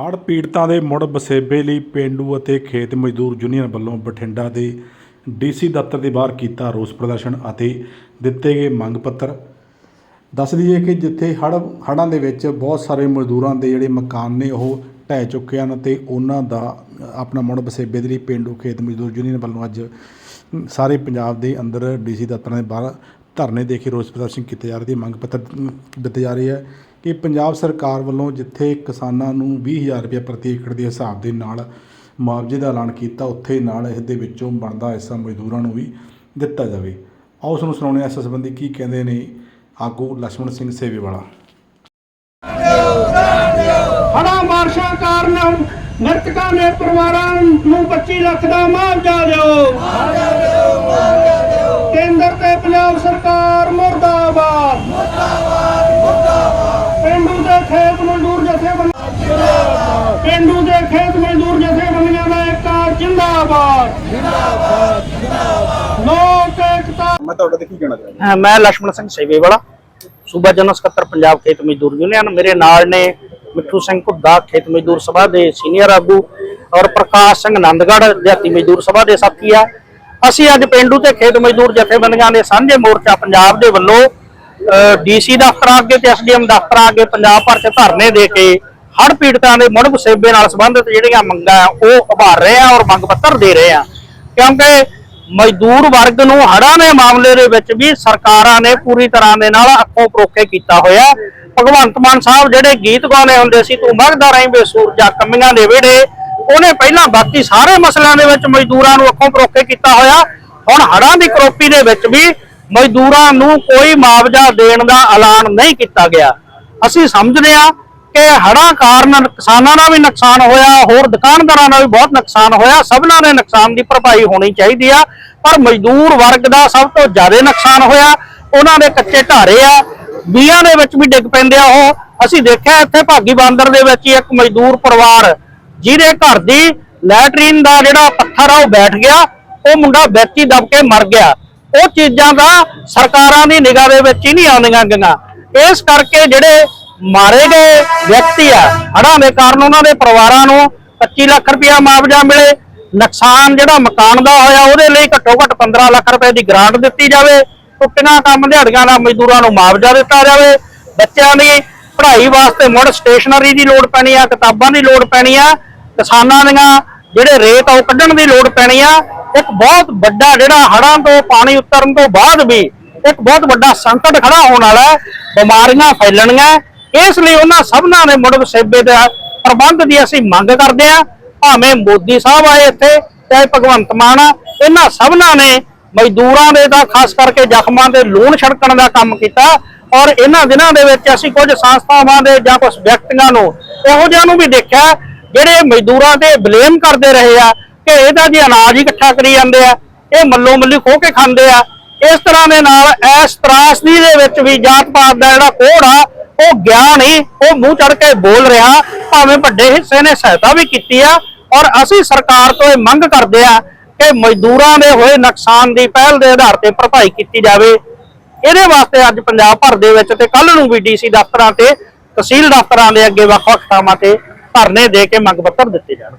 ਹੜ੍ਹ ਪੀੜਤਾਂ ਦੇ ਮੁੜ ਵਸੇਬੇ ਲਈ ਪੇਂਡੂ ਅਤੇ ਖੇਤ ਮਜ਼ਦੂਰ ਯੂਨੀਅਨ ਵੱਲੋਂ ਬਠਿੰਡਾ ਦੇ ਡੀਸੀ ਦਫ਼ਤਰ ਦੇ ਬਾਹਰ ਕੀਤਾ ਰੋਸ ਪ੍ਰਦਰਸ਼ਨ ਅਤੇ ਦਿੱਤੇ ਗਏ ਮੰਗ ਪੱਤਰ। ਦੱਸ ਦਈਏ ਕਿ ਜਿੱਥੇ ਹੜ੍ਹ, ਹੜ੍ਹਾਂ ਦੇ ਵਿੱਚ ਬਹੁਤ ਸਾਰੇ ਮਜ਼ਦੂਰਾਂ ਦੇ ਜਿਹੜੇ ਮਕਾਨ ਨੇ, ਉਹ ਢਹਿ ਚੁੱਕੇ ਹਨ ਤੇ ਉਹਨਾਂ ਦਾ ਆਪਣਾ ਮੁੜ ਵਸੇਬੇ ਦੇ ਲਈ ਪੇਂਡੂ ਖੇਤ ਮਜ਼ਦੂਰ ਯੂਨੀਅਨ ਵੱਲੋਂ ਅੱਜ ਸਾਰੇ ਪੰਜਾਬ ਦੇ ਅੰਦਰ ਡੀਸੀ ਦਫ਼ਤਰਾਂ ਦੇ ਬਾਹਰ ਧਰਨੇ ਦੇ ਕੇ ਰੋਸ ਪ੍ਰਦਰਸ਼ਨ ਕੀਤੇ ਜਾ ਰਹੇ ਤੇ ਮੰਗ ਪੱਤਰ ਦਿੱਤੇ ਜਾ ਰਹੇ ਹੈ। ਕਿ ਪੰਜਾਬ ਸਰਕਾਰ ਵੱਲੋਂ ਜਿੱਥੇ ਕਿਸਾਨਾਂ ਨੂੰ 20000 ਰੁਪਏ ਪ੍ਰਤੀ ਏਕੜ ਦੇ ਹਿਸਾਬ ਦੇ ਨਾਲ ਮੁਆਵਜ਼ੇ ਦਾ ਐਲਾਨ ਕੀਤਾ ਉੱਥੇ ਨਾਲ ਇਸ ਦੇ ਵਿੱਚੋਂ ਬਣਦਾ ਹਿੱਸਾ ਮਜ਼ਦੂਰਾਂ ਨੂੰ ਵੀ ਦਿੱਤਾ ਜਾਵੇ। ਆਓ ਉਸ ਸੁਣਾਉਣੇ ਇਸ ਸੰਬੰਧੀ ਕੀ ਕਹਿੰਦੇ ਨੇ ਆਗੂ ਲక్ష్మణ ਸਿੰਘ ਸੇਵੇਵਾਲਾ। ਹੜਾ ਮਾਰਸ਼ਾਂ ਕਾਰਨ ਮਰਤਕਾਂ ਦੇ ਪਰਿਵਾਰਾਂ ਨੂੰ 25 ਲੱਖ ਦਾ ਮੁਆਵਜ਼ਾ ਦਿਓ। ਮੁਆਵਜ਼ਾ ਦਿਓ ਮੁਆਵਜ਼ਾ ਦਿਓ। ਕੇਂਦਰ ਤੇ ਪੰਜਾਬ ਸਰਕਾਰ ਪਿੰਡੂ ਦੇ ਖੇਤ ਮਜ਼ਦੂਰ ਜਥੇਬੰਦੀਆਂ ਦਾ ਇੱਕ ਜਿੰਦਾਬਾਦ ਜਿੰਦਾਬਾਦ। ਜਿੰਦਾਬਾਦ। ਲੋਕ ਇਕਤਾ ਮੈਂ ਤੁਹਾਡਾ ਤੇ ਕੀ ਕਹਿਣਾ ਮੈਂ ਲక్ష్మణ ਸਿੰਘ ਸੇਵੇਵਾਲਾ ਸੂਬਾ ਜਨਰਲ ਸਕੱਤਰ ਪੰਜਾਬ ਖੇਤ ਮਜ਼ਦੂਰ ਯੂਨੀਅਨ। ਮੇਰੇ ਨਾਲ ਨੇ ਮਿੱਠੂ ਸਿੰਘ ਘੁੱਦਾ ਖੇਤ ਮਜ਼ਦੂਰ ਸਭਾ ਦੇ ਸੀਨੀਅਰ ਆਗੂ ਔਰ ਪ੍ਰਕਾਸ਼ ਸਿੰਘ ਨੰਦਗੜ ਜਾਤੀ ਮਜ਼ਦੂਰ ਸਭਾ ਦੇ ਸਾਥੀ ਆ। ਅਸੀਂ ਅੱਜ ਪਿੰਡੂ ਤੇ ਖੇਤ ਮਜ਼ਦੂਰ ਜਥੇਬੰਦੀਆਂ ਦੇ ਸਾਂਝੇ ਮੋਰਚਾ ਪੰਜਾਬ ਦੇ ਵੱਲੋਂ ਡੀਸੀ ਦਫ਼ਤਰ ਅੱਗੇ ਤੇ ਐਸਡੀਐਮ ਦਫ਼ਤਰ ਅੱਗੇ ਪੰਜਾਬ ਭਰ ਚ ਧਰਨੇ ਦੇ ਕੇ ਹੜ੍ਹ ਪੀੜਤਾਂ ਦੇ ਮੁੜ ਵਸੇਬੇ ਨਾਲ ਸੰਬੰਧਿਤ ਜਿਹੜੀਆਂ ਮੰਗਾਂ ਉਹ ਉਭਾਰ ਰਹੇ ਆ ਔਰ ਮੰਗ ਪੱਤਰ ਦੇ ਰਹੇ ਆ। ਕਿਉਂਕਿ ਮਜ਼ਦੂਰ ਵਰਗ ਨੂੰ ਹੜ੍ਹਾਂ ਦੇ ਮਾਮਲੇ ਦੇ ਵਿੱਚ ਵੀ ਸਰਕਾਰਾਂ ਨੇ ਪੂਰੀ ਤਰ੍ਹਾਂ ਦੇ ਨਾਲ ਅੱਖੋਂ ਪਰੋਖੇ ਕੀਤਾ ਹੋਇਆ। ਭਗਵੰਤ ਮਾਨ ਸਾਹਿਬ ਜਿਹੜੇ ਗੀਤ ਗਾਉਂਦੇ ਹੁੰਦੇ ਸੀ, ਤੂੰ ਮਗਦਾ ਰਹੀਂ ਬੇਸੂਰਜਾ ਕਮੀਆਂ ਦੇ ਵਿਹੜੇ ਉਹਨੇ ਪਹਿਲਾਂ ਬਾਕੀ ਸਾਰੇ ਮਸਲਿਆਂ ਦੇ ਵਿੱਚ ਮਜ਼ਦੂਰਾਂ ਨੂੰ ਅੱਖੋਂ ਪਰੋਖੇ ਕੀਤਾ ਹੋਇਆ। ਹੁਣ ਹੜ੍ਹਾਂ ਦੀ ਕਰੋਪੀ ਦੇ ਵਿੱਚ ਵੀ ਮਜ਼ਦੂਰਾਂ ਨੂੰ ਕੋਈ ਮੁਆਵਜ਼ਾ ਦੇਣ ਦਾ ਐਲਾਨ ਨਹੀਂ ਕੀਤਾ ਗਿਆ। ਅਸੀਂ ਸਮਝਦੇ ਹਾਂ ਕਿ ਹੜ੍ਹਾਂ ਕਾਰਨ ਕਿਸਾਨਾਂ ਦਾ ਵੀ ਨੁਕਸਾਨ ਹੋਇਆ, ਹੋਰ ਦੁਕਾਨਦਾਰਾਂ ਦਾ ਵੀ ਬਹੁਤ ਨੁਕਸਾਨ ਹੋਇਆ, ਸਭਨਾਂ ਦੇ ਨੁਕਸਾਨ ਦੀ ਭਰਪਾਈ ਹੋਣੀ ਚਾਹੀਦੀ ਆ, ਪਰ ਮਜ਼ਦੂਰ ਵਰਗ ਦਾ ਸਭ ਤੋਂ ਜ਼ਿਆਦਾ ਨੁਕਸਾਨ ਹੋਇਆ, ਉਹਨਾਂ ਦੇ ਕੱਚੇ ਢਾਰੇ ਆ ਬੀਆਂ ਦੇ ਵਿੱਚ ਵੀ ਡਿੱਗ ਪੈਂਦੇ ਆ ਉਹ। ਅਸੀਂ ਦੇਖਿਆ ਇੱਥੇ ਭਾਗੀ ਬਾਂਦਰ ਦੇ ਵਿੱਚ ਹੀ ਇੱਕ ਮਜ਼ਦੂਰ ਪਰਿਵਾਰ, ਜਿਹਦੇ ਘਰ ਦੀ ਲੈਟਰੀਨ ਦਾ ਜਿਹੜਾ ਪੱਥਰ ਆ ਉਹ ਬੈਠ ਗਿਆ, ਉਹ ਮੁੰਡਾ ਵਿੱਚ ਹੀ ਦਬ ਕੇ ਮਰ ਗਿਆ। ਉਹ ਚੀਜ਼ਾਂ ਦਾ ਸਰਕਾਰਾਂ ਦੀ ਨਿਗਾਹ ਦੇ ਵਿੱਚ ਹੀ ਨਹੀਂ ਆਉਂਦੀਆਂ ਗਈਆਂ। ਇਸ ਕਰਕੇ ਜਿਹੜੇ ਮਾਰੇ ਗਏ ਵਿਅਕਤੀ ਆ। ਹੜ੍ਹਾਂ ਦੇ ਕਾਰਨ ਉਹਨਾਂ ਦੇ ਪਰਿਵਾਰਾਂ ਨੂੰ 25 ਲੱਖ ਰੁਪਇਆ ਮੁਆਵਜ਼ਾ ਮਿਲੇ। ਨੁਕਸਾਨ ਜਿਹੜਾ ਮਕਾਨ ਦਾ ਹੋਇਆ, ਉਹਦੇ ਲਈ ਘੱਟੋ ਘੱਟ 15 ਲੱਖ ਰੁਪਏ ਦੀ ਗ੍ਰਾਂਟ ਦਿੱਤੀ ਜਾਵੇ। ਟੁੱਟੀਆਂ ਕੰਮ ਦਿਹਾੜੀਆਂ ਦਾ ਮਜ਼ਦੂਰਾਂ ਨੂੰ ਮੁਆਵਜ਼ਾ ਦਿੱਤਾ ਜਾਵੇ। ਬੱਚਿਆਂ ਦੀ ਪੜ੍ਹਾਈ ਵਾਸਤੇ ਮੁੜ ਸਟੇਸ਼ਨਰੀ ਦੀ ਲੋੜ ਪੈਣੀ ਆ, ਕਿਤਾਬਾਂ ਦੀ ਲੋੜ ਪੈਣੀ ਆ। ਕਿਸਾਨਾਂ ਦੀਆਂ ਜਿਹੜੇ ਰੇਤ ਆ, ਉਹ ਕੱਢਣ ਦੀ ਲੋੜ ਪੈਣੀ ਆ। ਇੱਕ ਬਹੁਤ ਵੱਡਾ ਜਿਹੜਾ ਹੜ੍ਹਾਂ ਤੋਂ ਪਾਣੀ ਉਤਰਨ ਤੋਂ ਬਾਅਦ ਵੀ ਇੱਕ ਬਹੁਤ ਵੱਡਾ ਸੰਕਟ ਖੜਾ ਹੋਣ ਵਾਲਾ ਹੈ। ਬਿਮਾਰੀਆਂ ਫੈਲਣੀਆਂ ਇਸ ਲਈ ਉਹਨਾਂ ਸਭਨਾਂ ਨੇ ਮੁੜ ਵਸੇਬੇ ਦਾ ਪ੍ਰਬੰਧ ਦੀ ਅਸੀਂ ਮੰਗ ਕਰਦੇ ਆ ਭਾਵੇਂ ਮੋਦੀ ਸਾਹਿਬ ਆਏ ਇੱਥੇ, ਚਾਹੇ ਭਗਵੰਤ ਮਾਨ ਆ, ਇਹਨਾਂ ਸਭਨਾਂ ਨੇ ਮਜ਼ਦੂਰਾਂ ਦੇ ਤਾਂ ਖਾਸ ਕਰਕੇ ਜ਼ਖਮਾਂ ਤੇ ਲੂਣ ਛੜਕਣ ਦਾ ਕੰਮ ਕੀਤਾ ਔਰ ਇਹਨਾਂ ਦਿਨਾਂ ਦੇ ਵਿੱਚ ਅਸੀਂ ਕੁਝ ਸੰਸਥਾਵਾਂ ਦੇ ਜਾਂ ਕੁਝ ਵਿਅਕਤੀਆਂ ਨੂੰ ਇਹੋ ਜਿਹਾ ਨੂੰ ਵੀ ਦੇਖਿਆ, ਜਿਹੜੇ ਮਜ਼ਦੂਰਾਂ ਤੇ ਬਲੇਮ ਕਰਦੇ ਰਹੇ ਆ ਕਿ ਇਹਦਾ ਜੀ ਅਨਾਜ ਇਕੱਠਾ ਕਰੀ ਜਾਂਦੇ ਆ, ਇਹ ਮੱਲੋ ਮੱਲੀ ਖੋ ਕੇ ਖਾਂਦੇ ਆ। ਇਸ ਤਰ੍ਹਾਂ ਦੇ ਨਾਲ ਐਸ ਤਰਾਸਦੀ ਦੇ ਵਿੱਚ ਵੀ ਜਾਤ ਪਾਤ ਦਾ ਜਿਹੜਾ ਕੋੜ ਆ ਉਹ ਗਿਆ ਨਹੀਂ, ਉਹ ਮੂੰਹ ਚੜ ਕੇ ਬੋਲ ਰਿਹਾ, ਭਾਵੇਂ ਵੱਡੇ ਹਿੱਸੇ ਨੇ ਸਹਾਇਤਾ ਵੀ ਕੀਤੀ ਆ, ਔਰ ਅਸੀਂ ਸਰਕਾਰ ਤੋਂ ਇਹ ਮੰਗ ਕਰਦੇ ਆ ਕਿ ਮਜ਼ਦੂਰਾਂ ਦੇ ਹੋਏ ਨੁਕਸਾਨ ਦੀ ਪਹਿਲ ਦੇ ਆਧਾਰ ਤੇ ਭਰਪਾਈ ਕੀਤੀ ਜਾਵੇ। ਇਹਦੇ ਵਾਸਤੇ ਅੱਜ ਪੰਜਾਬ ਭਰ ਦੇ ਵਿੱਚ ਤੇ ਕੱਲ ਨੂੰ ਵੀ ਡੀਸੀ ਦਫ਼ਤਰਾਂ ਤੇ ਤਹਿਸੀਲ ਦਫ਼ਤਰਾਂ ਦੇ ਅੱਗੇ ਵੱਖ-ਵੱਖ ਥਾਵਾਂ ਤੇ ਧਰਨੇ ਦੇ ਕੇ ਮੰਗ ਪੱਤਰ ਦਿੱਤੇ ਜਾਣ